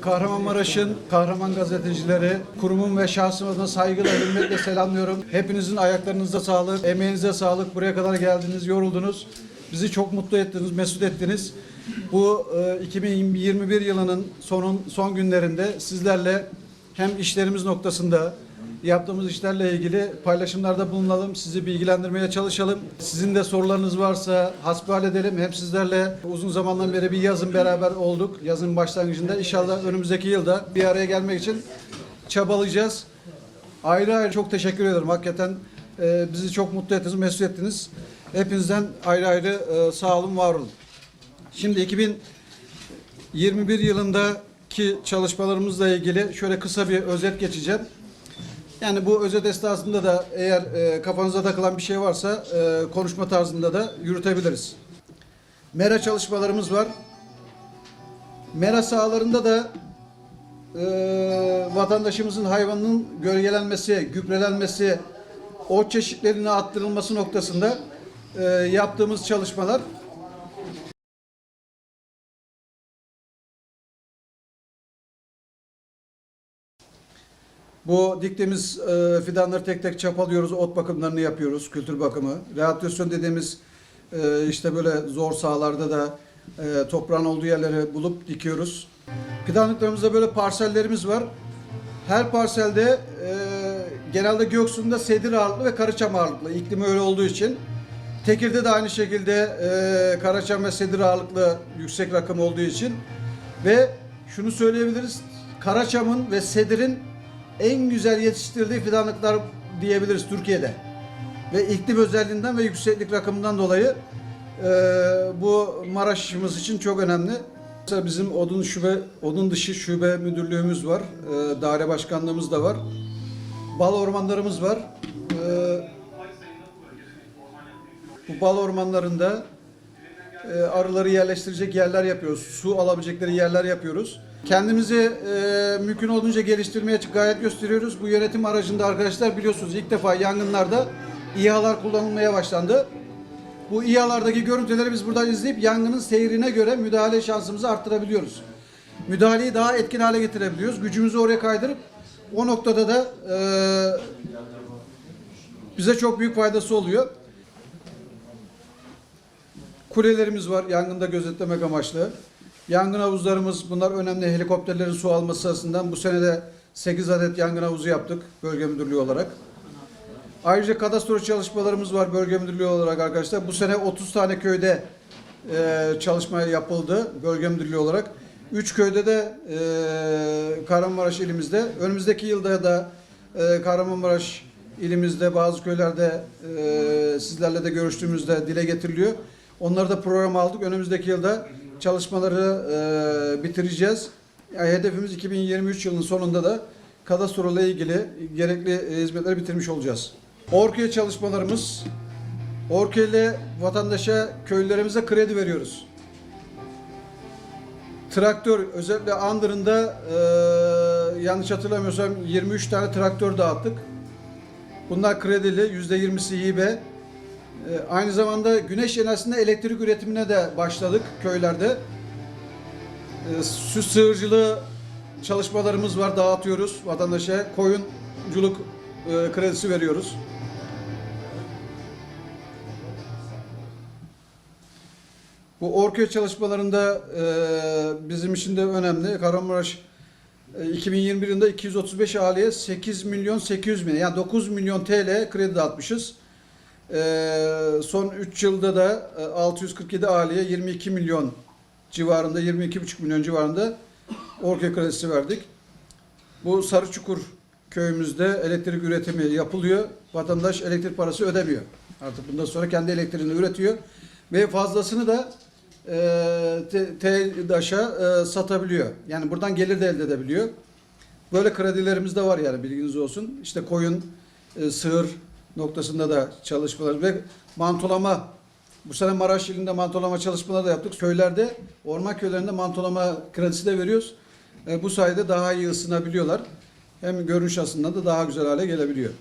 Kahramanmaraş'ın kahraman gazetecileri, kurumum ve şahsım adına saygıyla, hürmetle selamlıyorum. Hepinizin ayaklarınıza sağlık, emeğinize sağlık. Buraya kadar geldiniz, yoruldunuz. Bizi çok mutlu ettiniz, mesut ettiniz. Bu e, 2021 yılının sonun son günlerinde sizlerle hem işlerimiz noktasında yaptığımız işlerle ilgili paylaşımlarda bulunalım, sizi bilgilendirmeye çalışalım. Sizin de sorularınız varsa hasbihal edelim. Hem sizlerle uzun zamandan beri bir yazın beraber olduk. Yazın başlangıcında inşallah önümüzdeki yılda bir araya gelmek için çabalayacağız. Ayrı ayrı çok teşekkür ederim. Hakikaten e, bizi çok mutlu ettiniz, mesut ettiniz. Hepinizden ayrı ayrı e, sağ olun, var olun. Şimdi 2021 yılındaki çalışmalarımızla ilgili şöyle kısa bir özet geçeceğim. Yani bu özet esnasında da eğer e, kafanıza takılan bir şey varsa e, konuşma tarzında da yürütebiliriz. Mera çalışmalarımız var. Mera sahalarında da e, vatandaşımızın hayvanının gölgelenmesi, gübrelenmesi, o çeşitlerine attırılması noktasında e, yaptığımız çalışmalar Bu diktiğimiz e, fidanları tek tek çapalıyoruz, ot bakımlarını yapıyoruz, kültür bakımı. Rehabilitasyon dediğimiz e, işte böyle zor sahalarda da e, toprağın olduğu yerleri bulup dikiyoruz. Fidanlıklarımızda böyle parsellerimiz var. Her parselde e, genelde Göksu'nda sedir ağırlıklı ve karaçam ağırlıklı. İklimi öyle olduğu için. Tekir'de de aynı şekilde e, karaçam ve sedir ağırlıklı yüksek rakım olduğu için. Ve şunu söyleyebiliriz. Karaçam'ın ve sedirin en güzel yetiştirdiği fidanlıklar diyebiliriz Türkiye'de. Ve iklim özelliğinden ve yükseklik rakımından dolayı e, bu Maraş'ımız için çok önemli. Mesela bizim odun şube, odun dışı şube müdürlüğümüz var. E, daire başkanlığımız da var. Bal ormanlarımız var. E, bu bal ormanlarında e, arıları yerleştirecek yerler yapıyoruz. Su alabilecekleri yerler yapıyoruz. Kendimizi e, mümkün olduğunca geliştirmeye gayet gösteriyoruz. Bu yönetim aracında arkadaşlar biliyorsunuz ilk defa yangınlarda İHA'lar kullanılmaya başlandı. Bu İHA'lardaki görüntüleri biz buradan izleyip yangının seyrine göre müdahale şansımızı arttırabiliyoruz. Müdahaleyi daha etkin hale getirebiliyoruz. Gücümüzü oraya kaydırıp o noktada da e, bize çok büyük faydası oluyor. Kulelerimiz var yangında gözetlemek amaçlı. Yangın havuzlarımız bunlar önemli helikopterlerin su alması sırasından bu sene de 8 adet yangın havuzu yaptık bölge müdürlüğü olarak. Ayrıca kadastro çalışmalarımız var bölge müdürlüğü olarak arkadaşlar. Bu sene 30 tane köyde e, çalışma yapıldı bölge müdürlüğü olarak. 3 köyde de e, Kahramanmaraş ilimizde. Önümüzdeki yılda da e, Kahramanmaraş ilimizde bazı köylerde e, sizlerle de görüştüğümüzde dile getiriliyor. Onları da programa aldık. Önümüzdeki yılda çalışmaları e, bitireceğiz. Yani hedefimiz 2023 yılının sonunda da kadastro ile ilgili gerekli e, hizmetleri bitirmiş olacağız. Orküye çalışmalarımız Orküye ile vatandaşa, köylülerimize kredi veriyoruz. Traktör özellikle Andırın'da e, yanlış hatırlamıyorsam 23 tane traktör dağıttık. Bunlar kredili, %20'si hibe. E, aynı zamanda güneş enerjisinde elektrik üretimine de başladık köylerde. E, süt sığırcılığı çalışmalarımız var, dağıtıyoruz vatandaşa. Koyunculuk e, kredisi veriyoruz. Bu Orköy çalışmalarında e, bizim için de önemli. Kahramanmaraş e, 2021 yılında 235 aileye 8 milyon 800 bin yani 9 milyon TL kredi dağıtmışız. E, son 3 yılda da e, 647 aileye 22 milyon civarında 22,5 milyon civarında Orköy kredisi verdik. Bu Sarıçukur köyümüzde elektrik üretimi yapılıyor. Vatandaş elektrik parası ödemiyor. Artık bundan sonra kendi elektriğini üretiyor ve fazlasını da e, e, satabiliyor. Yani buradan gelir de elde edebiliyor. Böyle kredilerimiz de var yani bilginiz olsun. İşte koyun, e, sığır noktasında da çalışmalar ve mantolama bu sene Maraş ilinde mantolama çalışmaları da yaptık. Köylerde, orman köylerinde mantolama kredisi de veriyoruz. E, bu sayede daha iyi ısınabiliyorlar. Hem görünüş açısından da daha güzel hale gelebiliyor.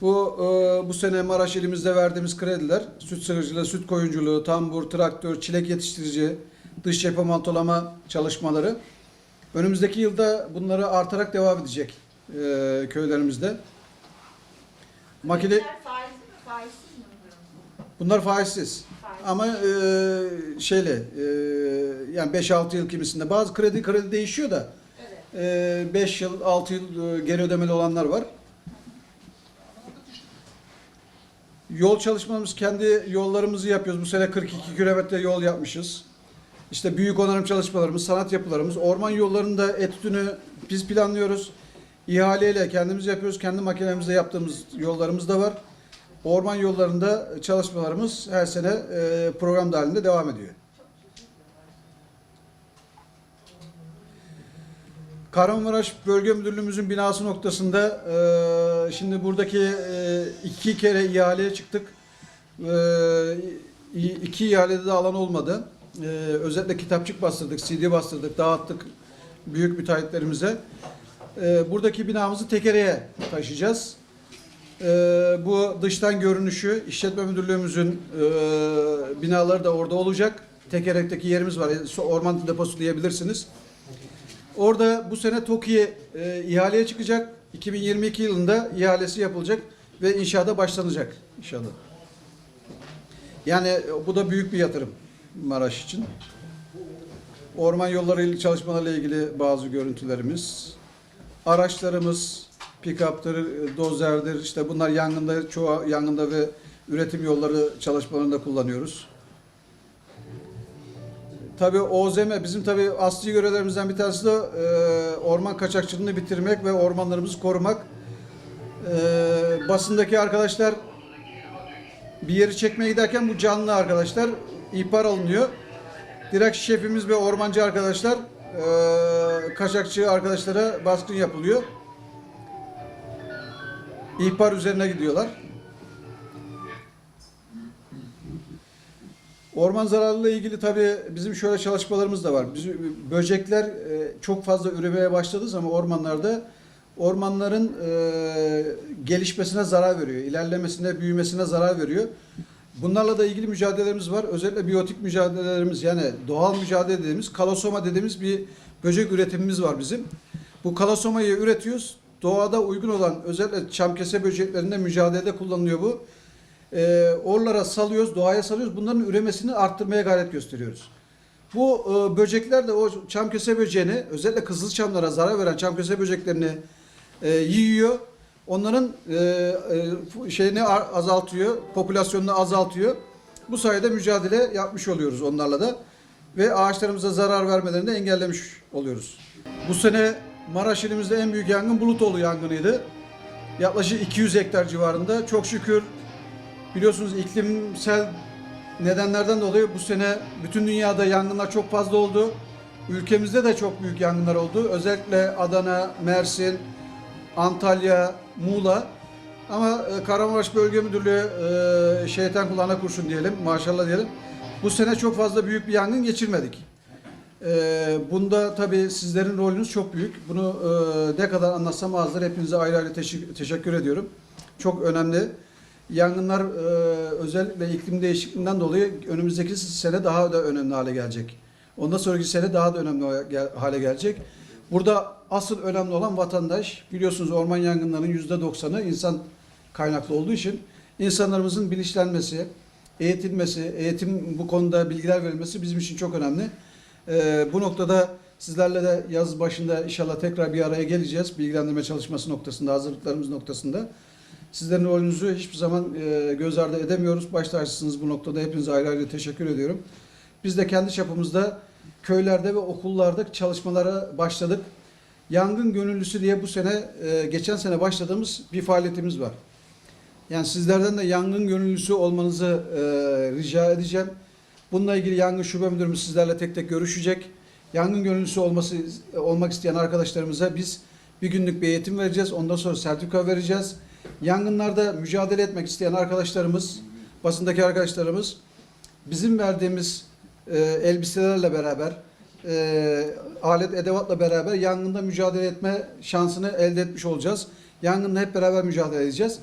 Bu e, bu sene Maraş ilimizde verdiğimiz krediler süt sığırcılığı, süt koyunculuğu, tambur, traktör, çilek yetiştirici, dış cephe mantolama çalışmaları. Önümüzdeki yılda bunları artarak devam edecek e, köylerimizde. Makine faizsiz mi? bunlar faizsiz. Ama e, şeyle e, yani 5-6 yıl kimisinde bazı kredi kredi değişiyor da. 5 yıl 6 yıl e, geri ödemeli olanlar var. Yol çalışmamız kendi yollarımızı yapıyoruz. Bu sene 42 kilometre yol yapmışız. İşte büyük onarım çalışmalarımız, sanat yapılarımız, orman yollarında etütünü biz planlıyoruz. İhaleyle kendimiz yapıyoruz. Kendi makinemizle yaptığımız yollarımız da var. Orman yollarında çalışmalarımız her sene e, program dahilinde devam ediyor. Kahramanmaraş Bölge Müdürlüğümüzün binası noktasında e, şimdi buradaki e, iki kere ihaleye çıktık. E, iki ihalede de alan olmadı. E, özellikle kitapçık bastırdık, CD bastırdık, dağıttık büyük müteahhitlerimize. E, buradaki binamızı tekereye taşıyacağız. E, bu dıştan görünüşü işletme müdürlüğümüzün e, binaları da orada olacak. Tekerekteki yerimiz var. Orman deposu diyebilirsiniz. Orada bu sene TOKİ e, ihaleye çıkacak. 2022 yılında ihalesi yapılacak ve inşaata başlanacak inşallah. Yani e, bu da büyük bir yatırım Maraş için. Orman yolları ile çalışmalarla ilgili bazı görüntülerimiz. Araçlarımız, pick-up'tır, e, dozerdir. İşte bunlar yangında, çoğu yangında ve üretim yolları çalışmalarında kullanıyoruz. Tabii OZM bizim tabii asli görevlerimizden bir tanesi de e, orman kaçakçılığını bitirmek ve ormanlarımızı korumak. E, basındaki arkadaşlar bir yeri çekmeye giderken bu canlı arkadaşlar ihbar alınıyor. Direkt şefimiz ve ormancı arkadaşlar e, kaçakçı arkadaşlara baskın yapılıyor. İhbar üzerine gidiyorlar. Orman zararlılığı ilgili tabii bizim şöyle çalışmalarımız da var. Bizim böcekler e, çok fazla üremeye başladığı zaman ormanlarda ormanların e, gelişmesine zarar veriyor, ilerlemesine, büyümesine zarar veriyor. Bunlarla da ilgili mücadelelerimiz var. Özellikle biyotik mücadelelerimiz yani doğal mücadele dediğimiz kalasoma dediğimiz bir böcek üretimimiz var bizim. Bu kalasomayı üretiyoruz. Doğada uygun olan özellikle çamkese böceklerinde mücadelede kullanılıyor bu. Ee, orlara salıyoruz, doğaya salıyoruz. Bunların üremesini arttırmaya gayret gösteriyoruz. Bu e, böcekler de o çamkese böceğini, özellikle kızılçamlara zarar veren çamkese böceklerini e, yiyor. Onların e, e, şeyini azaltıyor, popülasyonunu azaltıyor. Bu sayede mücadele yapmış oluyoruz onlarla da ve ağaçlarımıza zarar vermelerini de engellemiş oluyoruz. Bu sene Maraş ilimizde en büyük yangın Bulutoğlu yangınıydı. Yaklaşık 200 hektar civarında. Çok şükür biliyorsunuz iklimsel nedenlerden dolayı bu sene bütün dünyada yangınlar çok fazla oldu. Ülkemizde de çok büyük yangınlar oldu. Özellikle Adana, Mersin, Antalya, Muğla. Ama e, Kahramanmaraş Bölge Müdürlüğü e, şeytan kulağına kurşun diyelim, maşallah diyelim. Bu sene çok fazla büyük bir yangın geçirmedik. E, bunda tabii sizlerin rolünüz çok büyük. Bunu e, ne kadar anlatsam azdır. Hepinize ayrı ayrı teşekkür, teşekkür ediyorum. Çok önemli. Yangınlar e, özellikle iklim değişikliğinden dolayı önümüzdeki sene daha da önemli hale gelecek. Ondan sonraki sene daha da önemli hale gelecek. Burada asıl önemli olan vatandaş. Biliyorsunuz orman yangınlarının yüzde doksanı insan kaynaklı olduğu için insanlarımızın bilinçlenmesi, eğitilmesi, eğitim bu konuda bilgiler verilmesi bizim için çok önemli. Ee, bu noktada sizlerle de yaz başında inşallah tekrar bir araya geleceğiz. Bilgilendirme çalışması noktasında, hazırlıklarımız noktasında. Sizlerin rolünüzü hiçbir zaman e, göz ardı edemiyoruz. Baş tacısınız bu noktada. Hepinize ayrı ayrı teşekkür ediyorum. Biz de kendi çapımızda köylerde ve okullarda çalışmalara başladık. Yangın gönüllüsü diye bu sene, e, geçen sene başladığımız bir faaliyetimiz var. Yani sizlerden de yangın gönüllüsü olmanızı e, rica edeceğim. Bununla ilgili yangın şube müdürümüz sizlerle tek tek görüşecek. Yangın gönüllüsü olması olmak isteyen arkadaşlarımıza biz bir günlük bir eğitim vereceğiz. Ondan sonra sertifika vereceğiz. Yangınlarda mücadele etmek isteyen arkadaşlarımız, basındaki arkadaşlarımız bizim verdiğimiz e, elbiselerle beraber, e, alet edevatla beraber yangında mücadele etme şansını elde etmiş olacağız. Yangınla hep beraber mücadele edeceğiz.